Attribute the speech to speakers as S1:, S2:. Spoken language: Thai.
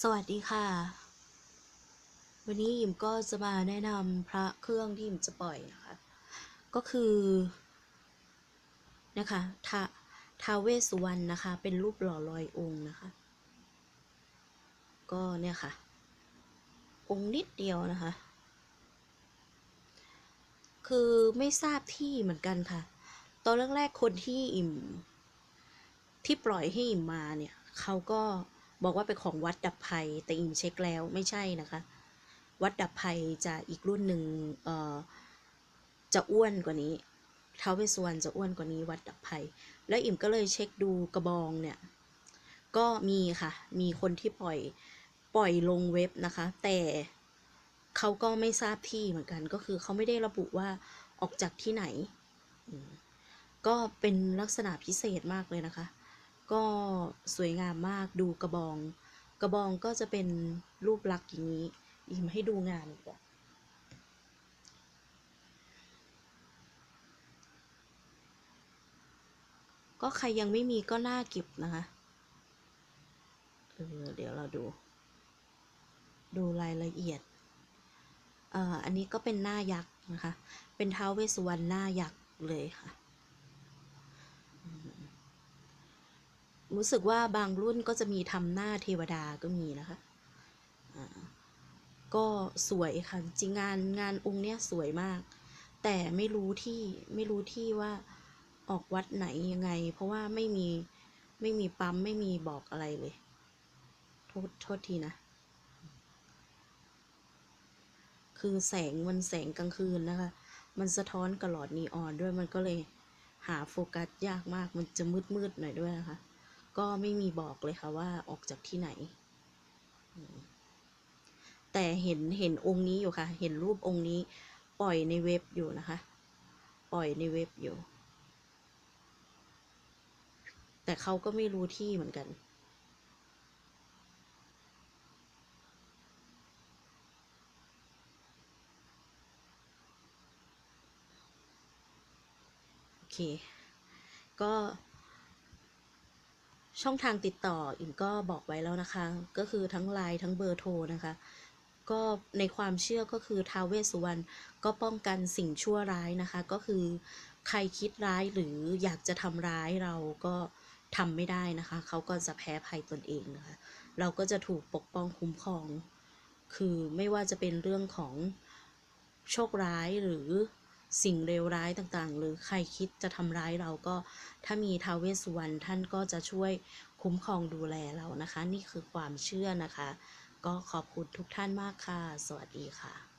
S1: สวัสดีค่ะ วันนี้ยิมก็จะมาแนะนำพระเครื่องที่ยิมจะปล่อยนะคะ ก็คือนะคะทาทาเวสุวรรณนะคะ เป็นรูปหล่อลอยองค์นะคะ ก็เนี่ยค่ะ องค์นิดเดียวนะคะ คือไม่ทราบที่เหมือนกันค่ะ ตอนแรกๆคนที่อิ่ม ที่ปล่อยให้อิ่มมาเนี่ยเขาก็ บอกว่าเป็นของวัดดับภัยแต่อิมเช็คแล้วไม่ใช่นะคะ วัดดับภัยจะอีกรุ่นหนึ่งเอ่อจะอ้วนกว่านี้ท้าวเวสวรรณจะอ้วนกว่านี้วัดดับภัย แล้วอิ่มก็เลยเช็คดูกระบองเนี่ย ก็มีค่ะ มีคนที่ปล่อยปล่อยลงเว็บนะคะ แต่เขาก็ไม่ทราบที่เหมือนกัน ก็คือเขาไม่ได้ระบุว่าออกจากที่ไหน ก็เป็นลักษณะพิเศษมากเลยนะคะ ก็สวยงามมากดูกระบอง กระบองก็จะเป็นรูปลักษณ์อย่างนี้ยิมให้ดูงานดีกว่าก็ใครยังไม่มีก็น่าเก็บนะคะเออเดี๋ยวเราดู ดูรายละเอียดเอ่ออันนี้ก็เป็นหน้ายักษ์นะคะ เป็นท้าวเวสสุวรรณหน้ายักษ์เลยค่ะ รู้สึกว่าบางรุ่นก็จะมีทำหน้าเทวดาก็มีนะคะก็สวยค่ะ จริงงานงานองค์เนี้ยสวยมาก แต่ไม่รู้ที่ไม่รู้ที่ว่าออกวัดไหนยังไง เพราะว่าไม่มีไม่มีปั๊มไม่มีบอกอะไรเลย โทษโทษทีนะ คือแสงมันแสงกลางคืนนะคะ มันสะท้อนกับหลอดนีออนด้วยมันก็เลยหาโฟกัสยากมากมันจะมืดมืดๆหน่อยด้วยนะคะ ก็ไม่มีบอกเลยค่ะว่าออกจากที่ไหน แต่เห็นเห็นองค์นี้อยู่ค่ะ เห็นรูปองค์นี้ปล่อยในเว็บอยู่นะคะ ปล่อยในเว็บอยู่ แต่เขาก็ไม่รู้ที่เหมือนกันโอเค ก็ ช่องทางติดต่ออิ่มก็บอกไว้แล้วนะคะ ก็คือทั้งไลน์ทั้งเบอร์โทรนะคะ ก็ในความเชื่อก็คือท้าวเวสสุวรรณก็ป้องกันสิ่งชั่วร้ายนะคะ ก็คือใครคิดร้ายหรืออยากจะทำร้ายเราก็ทำไม่ได้นะคะ เขาก็จะแพ้ภัยตนเองนะคะ เราก็จะถูกปกป้องคุ้มครอง คือไม่ว่าจะเป็นเรื่องของโชคร้ายหรือ สิ่งเลวร้ายต่างๆ หรือใครคิดจะทำร้ายเราก็ถ้ามีท้าวเวสสุวรรณท่านก็จะช่วยคุ้มครองดูแลเรานะคะ นี่คือความเชื่อนะคะ ก็ขอบคุณทุกท่านมากค่ะ สวัสดีค่ะ